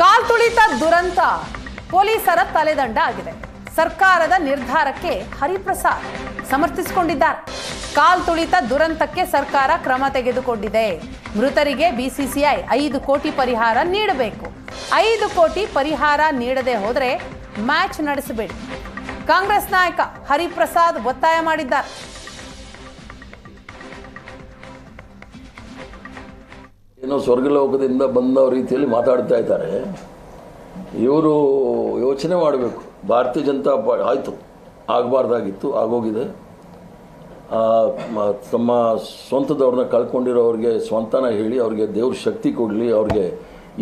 ಕಾಲ್ತುಳಿತ ದುರಂತ ಪೊಲೀಸರ ತಲೆದಂಡ ಆಗಿದೆ. ಸರ್ಕಾರದ ನಿರ್ಧಾರಕ್ಕೆ ಹರಿಪ್ರಸಾದ್ ಸಮರ್ಥಿಸಿಕೊಂಡಿದ್ದಾರೆ. ಕಾಲ್ತುಳಿತ ದುರಂತಕ್ಕೆ ಸರ್ಕಾರ ಕ್ರಮ ತೆಗೆದುಕೊಂಡಿದೆ. ಮೃತರಿಗೆ ಬಿಸಿಸಿಐ ಐದು ಕೋಟಿ ಪರಿಹಾರ ನೀಡಬೇಕು. ಐದು ಕೋಟಿ ಪರಿಹಾರ ನೀಡದೆ ಹೋದರೆ ಮ್ಯಾಚ್ ನಡೆಸಬೇಡಿ. ಕಾಂಗ್ರೆಸ್ ನಾಯಕ ಹರಿಪ್ರಸಾದ್ ಒತ್ತಾಯ ಮಾಡಿದ್ದಾರೆ. ಏನೋ ಸ್ವರ್ಗಲೋಕದಿಂದ ಬಂದ ರೀತಿಯಲ್ಲಿ ಮಾತಾಡ್ತಾ ಇದ್ದಾರೆ. ಇವರು ಯೋಚನೆ ಮಾಡಬೇಕು. ಭಾರತೀಯ ಜನತಾ ಪಾರ್ಟಿ ಆಯಿತು. ಆಗಬಾರ್ದಾಗಿತ್ತು, ಆಗೋಗಿದೆ. ತಮ್ಮ ಸ್ವಂತದವ್ರನ್ನ ಕಳ್ಕೊಂಡಿರೋರಿಗೆ ಸ್ವಂತನ ಹೇಳಿ, ಅವ್ರಿಗೆ ದೇವ್ರ ಶಕ್ತಿ ಕೊಡಲಿ, ಅವ್ರಿಗೆ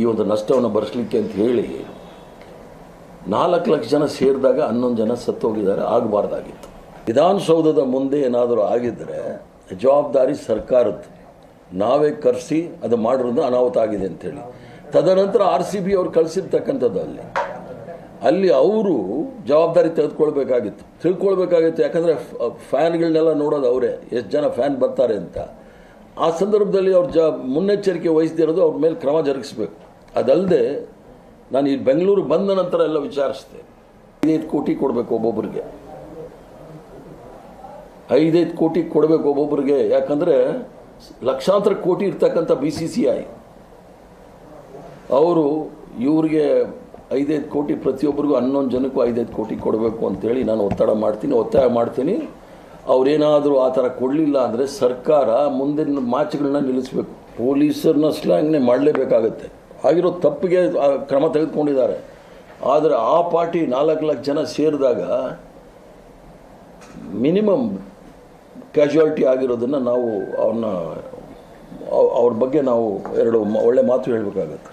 ಈ ಒಂದು ನಷ್ಟವನ್ನು ಭರಿಸ್ಲಿಕ್ಕೆ ಅಂತ ಹೇಳಿ, ನಾಲ್ಕು ಲಕ್ಷ ಜನ ಸೇರಿದಾಗ ಹನ್ನೊಂದು ಜನ ಸತ್ತೋಗಿದ್ದಾರೆ, ಆಗಬಾರ್ದಾಗಿತ್ತು. ವಿಧಾನಸೌಧದ ಮುಂದೆ ಏನಾದರೂ ಆಗಿದ್ದರೆ ಜವಾಬ್ದಾರಿ ಸರ್ಕಾರದ್ದು. ನಾವೇ ಕರೆಸಿ ಅದು ಮಾಡಿರೋದು ಅನಾಹುತ ಆಗಿದೆ ಅಂತೇಳಿ. ತದನಂತರ ಆರ್ ಸಿ ಬಿ ಅವ್ರು ಕಳಿಸಿರ್ತಕ್ಕಂಥದ್ದು ಅಲ್ಲಿ. ಅಲ್ಲಿ ಅವರು ಜವಾಬ್ದಾರಿ ತೆಗೆದುಕೊಳ್ಬೇಕಾಗಿತ್ತು. ತಿಳ್ಕೊಳ್ಬೇಕಾಗಿತ್ತು. ಯಾಕಂದರೆ ಫ್ಯಾನ್ಗಳನ್ನೆಲ್ಲ ನೋಡೋದು ಅವರೇ. ಎಷ್ಟು ಜನ ಫ್ಯಾನ್ ಬರ್ತಾರೆ ಅಂತ. ಆ ಸಂದರ್ಭದಲ್ಲಿ ಅವ್ರ ಜ, ಮುನ್ನೆಚ್ಚರಿಕೆ ವಹಿಸ್ದಿರೋದು ಅವ್ರ ಮೇಲೆ ಕ್ರಮ ಜರುಗಿಸ್ಬೇಕು. ಅದಲ್ಲದೆ ನಾನು ಈ ಬೆಂಗಳೂರು ಬಂದ ನಂತರ ಎಲ್ಲ ವಿಚಾರಿಸಿದೆ. ಐದೈದು ಕೋಟಿ ಕೊಡಬೇಕು ಒಬ್ಬೊಬ್ಬರಿಗೆ ಐದೈದು ಕೋಟಿ ಕೊಡಬೇಕು ಒಬ್ಬೊಬ್ಬರಿಗೆ ಯಾಕಂದರೆ ಲಕ್ಷಾಂತರ ಕೋಟಿ ಇರ್ತಕ್ಕಂಥ ಬಿ ಸಿ ಸಿ ಐ ಅವರು ಇವ್ರಿಗೆ ಐದೈದು ಕೋಟಿ, ಪ್ರತಿಯೊಬ್ಬರಿಗೂ ಹನ್ನೊಂದು ಜನಕ್ಕೂ ಐದೈದು ಕೋಟಿ ಕೊಡಬೇಕು ಅಂತೇಳಿ ನಾನು ಒತ್ತಡ ಮಾಡ್ತೀನಿ, ಒತ್ತಾಯ ಮಾಡ್ತೀನಿ. ಅವರೇನಾದರೂ ಆ ಥರ ಕೊಡಲಿಲ್ಲ ಅಂದರೆ ಸರ್ಕಾರ ಮುಂದಿನ ಮಾಚ್ಗಳನ್ನ ನಿಲ್ಲಿಸಬೇಕು. ಪೊಲೀಸರನ್ನ ಸ್ಲ್ಯಾಂಗ್ನೆ ಮಾಡಲೇಬೇಕಾಗತ್ತೆ. ಆಗಿರೋ ತಪ್ಪಿಗೆ ಕ್ರಮ ತೆಗೆದುಕೊಂಡಿದ್ದಾರೆ. ಆದರೆ ಆ ಪಾರ್ಟಿ ನಾಲ್ಕು ಲಕ್ಷ ಜನ ಸೇರಿದಾಗ ಮಿನಿಮಮ್ ಕ್ಯಾಶುಯಾಲಿಟಿ ಆಗಿರೋದನ್ನು ನಾವು ಅವನ್ನ ಅವ್- ಅವ್ರ ಬಗ್ಗೆ ನಾವು ಎರಡು ಒಳ್ಳೆ ಮಾತು ಹೇಳಬೇಕಾಗತ್ತೆ.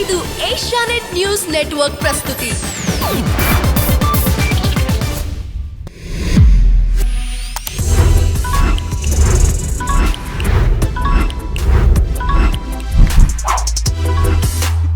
ಇದು ಏಷ್ಯಾನೆಟ್ ನ್ಯೂಸ್ ನೆಟ್ವರ್ಕ್ ಪ್ರಸ್ತುತಿ.